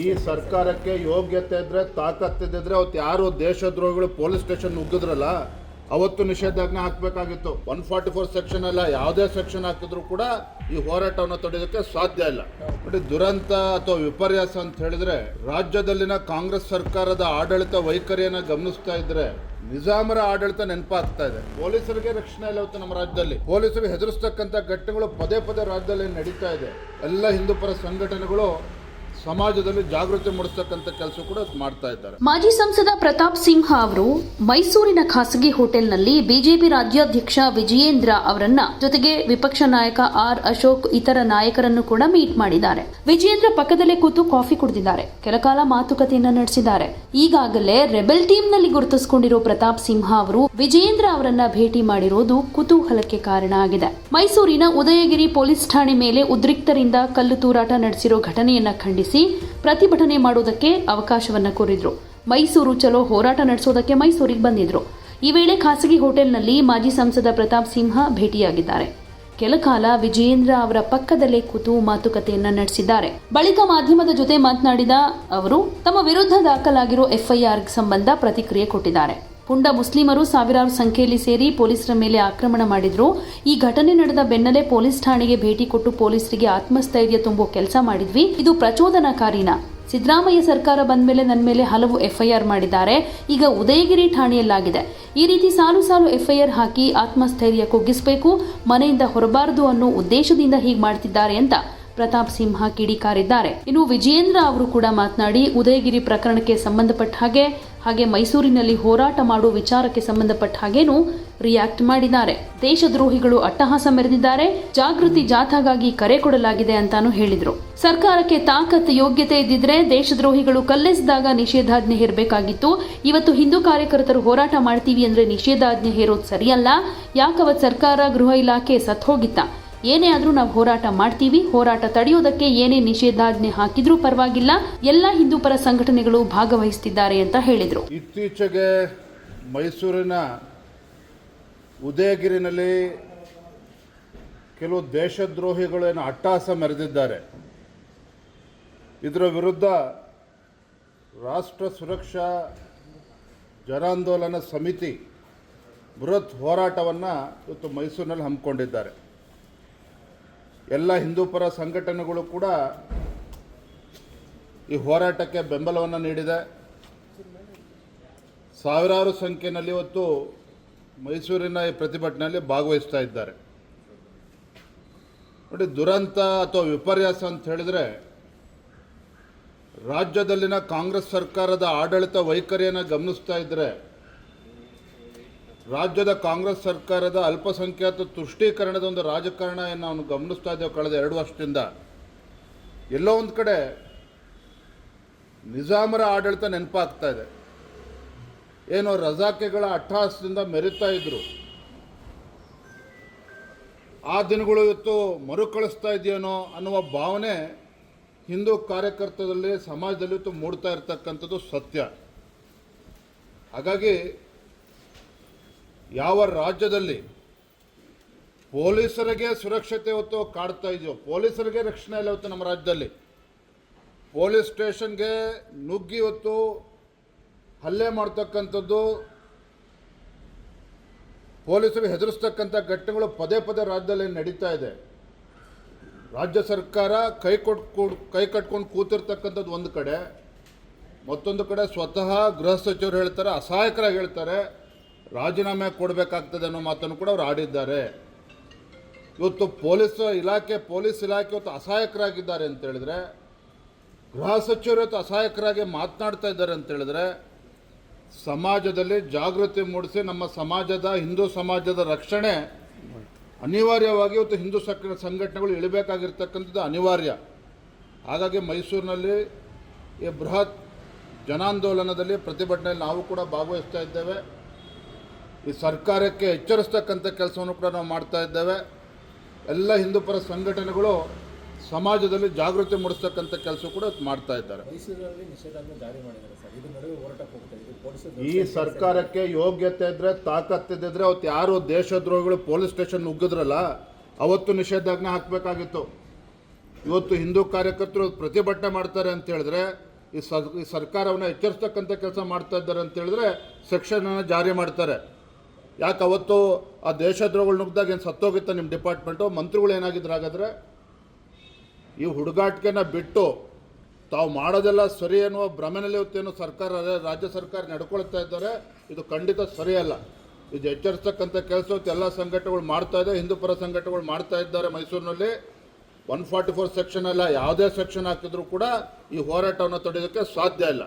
ಈ ಸರ್ಕಾರಕ್ಕೆ ಯೋಗ್ಯತೆ ಇದ್ರೆ ತಾಕತ್ತಿದ್ರೆ ಅವತ್ತು ಯಾರು ದೇಶದ್ರೋಹಿಗಳು ಪೊಲೀಸ್ ಸ್ಟೇಷನ್ ನುಗ್ಗಿದ್ರಲ್ಲ, ಅವತ್ತು ನಿಷೇಧಾಜ್ಞೆ ಹಾಕಬೇಕಾಗಿತ್ತು. ಒನ್ ಫಾರ್ಟಿ ಫೋರ್ ಸೆಕ್ಷನ್ ಅಲ್ಲ, ಯಾವುದೇ ಸೆಕ್ಷನ್ ಹಾಕಿದ್ರು ಕೂಡ ಈ ಹೋರಾಟವನ್ನು ತಡೆಯೋದಕ್ಕೆ ಸಾಧ್ಯ ಇಲ್ಲ. ನೋಡಿ ದುರಂತ ಅಥವಾ ವಿಪರ್ಯಾಸ ಅಂತ ಹೇಳಿದ್ರೆ, ರಾಜ್ಯದಲ್ಲಿನ ಕಾಂಗ್ರೆಸ್ ಸರ್ಕಾರದ ಆಡಳಿತ ವೈಖರಿಯನ್ನು ಗಮನಿಸ್ತಾ ಇದ್ರೆ, ನಿಜಾಮರ ಆಡಳಿತ ನೆನಪಾಗ್ತಾ ಇದೆ. ಪೊಲೀಸರಿಗೆ ರಕ್ಷಣೆ ಇಲ್ಲ ಇವತ್ತು ನಮ್ಮ ರಾಜ್ಯದಲ್ಲಿ. ಪೊಲೀಸರಿಗೆ ಹೆದರಿಸ್ತಕ್ಕಂಥ ಘಟನೆಗಳು ಪದೇ ಪದೇ ರಾಜ್ಯದಲ್ಲಿ ನಡೀತಾ ಇದೆ. ಎಲ್ಲ ಹಿಂದೂಪರ ಸಂಘಟನೆಗಳು ಸಮಾಜದಲ್ಲಿ ಜಾಗೃತಿ ಮೂಡಿಸತಕ್ಕಂತ ಕೆಲಸ ಕೂಡ ಮಾಡ್ತಾ ಇದ್ದಾರೆ. ಮಾಜಿ ಸಂಸದ ಪ್ರತಾಪ್ ಸಿಂಹ ಅವರು ಮೈಸೂರಿನ ಖಾಸಗಿ ಹೋಟೆಲ್ನಲ್ಲಿ ಬಿಜೆಪಿ ರಾಜ್ಯಾಧ್ಯಕ್ಷ ವಿಜಯೇಂದ್ರ ಅವರನ್ನ ಜೊತೆಗೆ ವಿಪಕ್ಷ ನಾಯಕ ಆರ್ ಅಶೋಕ್ ಇತರ ನಾಯಕರನ್ನು ಕೂಡ ಮೀಟ್ ಮಾಡಿದ್ದಾರೆ. ವಿಜಯೇಂದ್ರ ಪಕ್ಕದಲ್ಲೇ ಕೂತು ಕಾಫಿ ಕುಡಿದಿದ್ದಾರೆ. ಕೆಲಕಾಲ ಮಾತುಕತೆಯನ್ನ ನಡೆಸಿದ್ದಾರೆ. ಈಗಾಗಲೇ ರೆಬೆಲ್ ಟೀಮ್ನಲ್ಲಿ ಗುರುತಿಸಿಕೊಂಡಿರೋ ಪ್ರತಾಪ್ ಸಿಂಹ ಅವರು ವಿಜಯೇಂದ್ರ ಅವರನ್ನ ಭೇಟಿ ಮಾಡಿರೋದು ಕುತೂಹಲಕ್ಕೆ ಕಾರಣ ಆಗಿದೆ. ಮೈಸೂರಿನ ಉದಯಗಿರಿ ಪೊಲೀಸ್ ಠಾಣೆ ಮೇಲೆ ಉದ್ರಿಕ್ತರಿಂದ ಕಲ್ಲು ತೂರಾಟ ನಡೆಸಿರೋ ಘಟನೆಯನ್ನ ಖಂಡಿಸಿ ಪ್ರತಿಭಟನೆ ಮಾಡುವುದಕ್ಕೆ ಅವಕಾಶವನ್ನ ಕೋರಿದ್ರು. ಮೈಸೂರು ಚಲೋ ಹೋರಾಟ ನಡೆಸೋದಕ್ಕೆ ಮೈಸೂರಿಗೆ ಬಂದಿದ್ರು. ಈ ವೇಳೆ ಖಾಸಗಿ ಹೋಟೆಲ್ನಲ್ಲಿ ಮಾಜಿ ಸಂಸದ ಪ್ರತಾಪ್ ಸಿಂಹ ಭೇಟಿಯಾಗಿದ್ದಾರೆ. ಕೆಲಕಾಲ ವಿಜಯೇಂದ್ರ ಅವರ ಪಕ್ಕದಲ್ಲೇ ಕೂತು ಮಾತುಕತೆಯನ್ನ ನಡೆಸಿದ್ದಾರೆ. ಬಳಿಕ ಮಾಧ್ಯಮದ ಜೊತೆ ಮಾತನಾಡಿದ ಅವರು, ತಮ್ಮ ವಿರುದ್ಧ ದಾಖಲಾಗಿರೋ ಎಫ್ಐಆರ್ ಸಂಬಂಧ ಪ್ರತಿಕ್ರಿಯೆ ಕೊಟ್ಟಿದ್ದಾರೆ. ಪುಂಡ ಮುಸ್ಲಿಮರು ಸಾವಿರಾರು ಸಂಖ್ಯೆಯಲ್ಲಿ ಸೇರಿ ಪೊಲೀಸರ ಮೇಲೆ ಆಕ್ರಮಣ ಮಾಡಿದ್ರು. ಈ ಘಟನೆ ನಡೆದ ಬೆನ್ನಲ್ಲೇ ಪೊಲೀಸ್ ಠಾಣೆಗೆ ಭೇಟಿ ಕೊಟ್ಟು ಪೊಲೀಸರಿಗೆ ಆತ್ಮಸ್ಥೈರ್ಯ ತುಂಬೋ ಕೆಲಸ ಮಾಡಿದ್ವಿ. ಇದು ಪ್ರಚೋದನಕಾರಿನ. ಸಿದ್ದರಾಮಯ್ಯ ಸರ್ಕಾರ ಬಂದ ಮೇಲೆ ನನ್ನ ಮೇಲೆ ಹಲವು ಎಫ್ಐಆರ್ ಮಾಡಿದ್ದಾರೆ. ಈಗ ಉದಯಗಿರಿ ಠಾಣೆಯಲ್ಲಾಗಿದೆ. ಈ ರೀತಿ ಸಾಲು ಸಾಲು ಎಫ್ಐಆರ್ ಹಾಕಿ ಆತ್ಮಸ್ಥೈರ್ಯ ಕುಗ್ಗಿಸಬೇಕು, ಮನೆಯಿಂದ ಹೊರಬಾರದು ಅನ್ನೋ ಉದ್ದೇಶದಿಂದ ಹೀಗೆ ಮಾಡ್ತಿದ್ದಾರೆ ಅಂತ ಪ್ರತಾಪ್ ಸಿಂಹ ಕಿಡಿಕಾರಿದ್ದಾರೆ. ಇನ್ನು ವಿಜಯೇಂದ್ರ ಅವರು ಕೂಡ ಮಾತನಾಡಿ, ಉದಯಗಿರಿ ಪ್ರಕರಣಕ್ಕೆ ಸಂಬಂಧಪಟ್ಟ ಹಾಗೆ ಹಾಗೆ ಮೈಸೂರಿನಲ್ಲಿ ಹೋರಾಟ ಮಾಡುವ ವಿಚಾರಕ್ಕೆ ಸಂಬಂಧಪಟ್ಟ ಹಾಗೇನು ರಿಯಾಕ್ಟ್ ಮಾಡಿದ್ದಾರೆ. ದೇಶದ್ರೋಹಿಗಳು ಅಟ್ಟಹಾಸ ಮೆರೆದಿದ್ದಾರೆ. ಜಾಗೃತಿ ಜಾಥಾಗಾಗಿ ಕರೆ ಕೊಡಲಾಗಿದೆ ಅಂತಾನು ಹೇಳಿದ್ರು. ಸರ್ಕಾರಕ್ಕೆ ತಾಕತ್ ಯೋಗ್ಯತೆ ಇದ್ದಿದ್ರೆ ದೇಶದ್ರೋಹಿಗಳು ಕಲ್ಲೆಸಿದಾಗ ನಿಷೇಧಾಜ್ಞೆ ಹೇರಬೇಕಾಗಿತ್ತು. ಇವತ್ತು ಹಿಂದೂ ಕಾರ್ಯಕರ್ತರು ಹೋರಾಟ ಮಾಡ್ತೀವಿ ಅಂದ್ರೆ ನಿಷೇಧಾಜ್ಞೆ ಹೇರೋದು ಸರಿಯಲ್ಲ. ಯಾಕವತ್ ಸರ್ಕಾರ ಗೃಹ ಇಲಾಖೆ ಸತ್ ಹೋಗಿತ್ತ? ಏನೇ ಆದರೂ ನಾವು ಹೋರಾಟ ಮಾಡ್ತೀವಿ, ಹೋರಾಟ ತಡೆಯೋದಕ್ಕೆ ಏನೇ ನಿಷೇಧಾಜ್ಞೆ ಹಾಕಿದ್ರೂ ಪರವಾಗಿಲ್ಲ, ಎಲ್ಲ ಹಿಂದೂಪರ ಸಂಘಟನೆಗಳು ಭಾಗವಹಿಸುತ್ತಿದ್ದಾರೆ ಅಂತ ಹೇಳಿದರು. ಇತ್ತೀಚೆಗೆ ಮೈಸೂರಿನ ಉದಯಗಿರಿನಲ್ಲಿ ಕೆಲವು ದೇಶದ್ರೋಹಿಗಳೇನು ಅಟ್ಟಾಸ ಮೆರೆದಿದ್ದಾರೆ. ಇದರ ವಿರುದ್ಧ ರಾಷ್ಟ್ರ ಸುರಕ್ಷಾ ಜನಾಂದೋಲನ ಸಮಿತಿ ಬೃಹತ್ ಹೋರಾಟವನ್ನು ಇವತ್ತು ಮೈಸೂರಿನಲ್ಲಿ ಹಮ್ಮಿಕೊಂಡಿದ್ದಾರೆ. ಎಲ್ಲ ಹಿಂದೂಪರ ಸಂಘಟನೆಗಳು ಕೂಡ ಈ ಹೋರಾಟಕ್ಕೆ ಬೆಂಬಲವನ್ನು ನೀಡಿದೆ. ಸಾವಿರಾರು ಸಂಖ್ಯೆಯಲ್ಲಿ ಇವತ್ತು ಮೈಸೂರಿನ ಈ ಪ್ರತಿಭಟನೆಯಲ್ಲಿ ಭಾಗವಹಿಸ್ತಾ ಇದ್ದಾರೆ. ನೋಡಿ, ದುರಂತ ಅಥವಾ ವಿಪರ್ಯಾಸ ಅಂತ ಹೇಳಿದ್ರೆ ರಾಜ್ಯದಲ್ಲಿನ ಕಾಂಗ್ರೆಸ್ ಸರ್ಕಾರದ ಆಡಳಿತ ವೈಖರಿಯನ್ನು ಗಮನಿಸ್ತಾ ಇದ್ದರೆ ರಾಜ್ಯದ ಕಾಂಗ್ರೆಸ್ ಸರ್ಕಾರದ ಅಲ್ಪಸಂಖ್ಯಾತ ತುಷ್ಟೀಕರಣದ ಒಂದು ರಾಜಕಾರಣ ನಾವು ಗಮನಿಸ್ತಾ ಇದ್ದೇವೆ ಕಳೆದ ಎರಡು ವರ್ಷದಿಂದ. ಎಲ್ಲೋ ಒಂದು ಕಡೆ ನಿಜಾಮರ ಆಡಳಿತ ನೆನಪಾಗ್ತಾ ಇದೆ. ಏನೋ ರಜಾಕೆಗಳ ಅಟ್ಟಹಾಸದಿಂದ ಮೆರೀತಾ ಇದ್ರು. ಆ ದಿನಗಳು ಇವತ್ತು ಮರುಕಳಿಸ್ತಾ ಇದೆಯೇನೋ ಅನ್ನುವ ಭಾವನೆ ಹಿಂದೂ ಕಾರ್ಯಕರ್ತದಲ್ಲಿ ಸಮಾಜದಲ್ಲಿ ಇವತ್ತು ಮೂಡ್ತಾ ಇರ್ತಕ್ಕಂಥದ್ದು ಸತ್ಯ. ಹಾಗಾಗಿ ಯಾವ ರಾಜ್ಯದಲ್ಲಿ ಪೊಲೀಸರಿಗೆ ಸುರಕ್ಷತೆ ಹೊತ್ತು ಕಾಡ್ತಾ ಇದೆಯೋ, ಪೊಲೀಸರಿಗೆ ರಕ್ಷಣೆ ಇಲ್ಲ ಇವತ್ತು ನಮ್ಮ ರಾಜ್ಯದಲ್ಲಿ, ಪೊಲೀಸ್ ಸ್ಟೇಷನ್ಗೆ ನುಗ್ಗಿ ಹೊತ್ತು ಹಲ್ಲೆ ಮಾಡ್ತಕ್ಕಂಥದ್ದು, ಪೊಲೀಸರು ಹೆದರಿಸ್ತಕ್ಕಂಥ ಘಟನೆಗಳು ಪದೇ ಪದೇ ರಾಜ್ಯದಲ್ಲಿ ನಡೀತಾ ಇದೆ. ರಾಜ್ಯ ಸರ್ಕಾರ ಕೈ ಕೊಟ್ಟು ಕೈ ಕಟ್ಕೊಂಡು ಕೂತಿರ್ತಕ್ಕಂಥದ್ದು ಒಂದು ಕಡೆ, ಮತ್ತೊಂದು ಕಡೆ ಸ್ವತಃ ಗೃಹ ಸಚಿವರು ಹೇಳ್ತಾರೆ, ಅಸಹಾಯಕರಾಗಿ ಹೇಳ್ತಾರೆ ರಾಜೀನಾಮೆ ಕೊಡಬೇಕಾಗ್ತದೆ ಅನ್ನೋ ಮಾತನ್ನು ಕೂಡ ಅವರು ಆಡಿದ್ದಾರೆ. ಇವತ್ತು ಪೊಲೀಸ್ ಇಲಾಖೆ ಪೊಲೀಸ್ ಇಲಾಖೆ ಇವತ್ತು ಅಸಹಾಯಕರಾಗಿದ್ದಾರೆ ಅಂತ ಹೇಳಿದ್ರೆ, ಗೃಹ ಸಚಿವರು ಇವತ್ತು ಅಸಹಾಯಕರಾಗಿ ಮಾತನಾಡ್ತಾ ಇದ್ದಾರೆ ಅಂತ ಹೇಳಿದ್ರೆ, ಸಮಾಜದಲ್ಲಿ ಜಾಗೃತಿ ಮೂಡಿಸಿ ನಮ್ಮ ಸಮಾಜದ, ಹಿಂದೂ ಸಮಾಜದ ರಕ್ಷಣೆ ಅನಿವಾರ್ಯವಾಗಿ ಇವತ್ತು ಹಿಂದೂ ಸಕ್, ಸಂಘಟನೆಗಳು ಇಳಿಬೇಕಾಗಿರ್ತಕ್ಕಂಥದ್ದು ಅನಿವಾರ್ಯ. ಹಾಗಾಗಿ ಮೈಸೂರಿನಲ್ಲಿ ಈ ಬೃಹತ್ ಜನಾಂದೋಲನದಲ್ಲಿ ಪ್ರತಿಭಟನೆಯಲ್ಲಿ ನಾವು ಕೂಡ ಭಾಗವಹಿಸ್ತಾ ಇದ್ದೇವೆ. ಈ ಸರ್ಕಾರಕ್ಕೆ ಎಚ್ಚರಿಸ್ತಕ್ಕಂಥ ಕೆಲಸವನ್ನು ಕೂಡ ನಾವು ಮಾಡ್ತಾ ಇದ್ದೇವೆ. ಎಲ್ಲ ಹಿಂದೂಪರ ಸಂಘಟನೆಗಳು ಸಮಾಜದಲ್ಲಿ ಜಾಗೃತಿ ಮೂಡಿಸ್ತಕ್ಕಂಥ ಕೆಲಸ ಕೂಡ ಮಾಡ್ತಾ ಇದ್ದಾರೆ. ಈ ಸರ್ಕಾರಕ್ಕೆ ಯೋಗ್ಯತೆ ಇದ್ರೆ ತಾಕತ್ತಿದ್ರೆ ಅವತ್ತು ಯಾರು ದೇಶದ್ರೋಹಿಗಳು ಪೊಲೀಸ್ ಸ್ಟೇಷನ್ ನುಗ್ಗಿದ್ರಲ್ಲ ಅವತ್ತು ನಿಷೇಧಾಜ್ಞೆ ಹಾಕಬೇಕಾಗಿತ್ತು. ಇವತ್ತು ಹಿಂದೂ ಕಾರ್ಯಕರ್ತರು ಪ್ರತಿಭಟನೆ ಮಾಡ್ತಾರೆ ಅಂತ ಹೇಳಿದ್ರೆ ಈ ಸರ್ಕಾರವನ್ನು ಎಚ್ಚರಿಸ್ತಕ್ಕಂಥ ಕೆಲಸ ಮಾಡ್ತಾ ಇದ್ದಾರೆ ಅಂತ ಹೇಳಿದ್ರೆ ಸೆಕ್ಷನನ್ನು ಜಾರಿ ಮಾಡ್ತಾರೆ. ಯಾಕೆ ಅವತ್ತು ಆ ದೇಶದ್ರೋಗಳು ನುಗ್ದಾಗ ಏನು ಸತ್ತೋಗಿತ್ತ ನಿಮ್ಮ ಡಿಪಾರ್ಟ್ಮೆಂಟು? ಮಂತ್ರಿಗಳು ಏನಾಗಿದ್ರು ಹಾಗಾದರೆ? ಈ ಹುಡುಗಾಟಿಕೆನ ಬಿಟ್ಟು ತಾವು ಮಾಡೋದೆಲ್ಲ ಸರಿ ಅನ್ನುವ ಭ್ರಮೆನಲ್ಲಿ ಇವತ್ತೇನು ಸರ್ಕಾರ, ರಾಜ್ಯ ಸರ್ಕಾರ ನಡ್ಕೊಳ್ತಾ ಇದ್ದಾರೆ, ಇದು ಖಂಡಿತ ಸರಿಯಲ್ಲ. ಇದು ಎಚ್ಚರಿಸ್ತಕ್ಕಂಥ ಕೆಲಸ ಎಲ್ಲ ಸಂಘಟನೆಗಳು ಮಾಡ್ತಾ ಇದೆ ಹಿಂದೂಪರ ಸಂಘಟನೆಗಳು ಮಾಡ್ತಾ ಇದ್ದಾರೆ ಮೈಸೂರಿನಲ್ಲಿ. ಒನ್ ಫಾರ್ಟಿ ಫೋರ್ ಸೆಕ್ಷನ್ ಅಲ್ಲ, ಯಾವುದೇ ಸೆಕ್ಷನ್ ಹಾಕಿದ್ರು ಕೂಡ ಈ ಹೋರಾಟವನ್ನು ತಡೆಯೋದಕ್ಕೆ ಸಾಧ್ಯ ಇಲ್ಲ.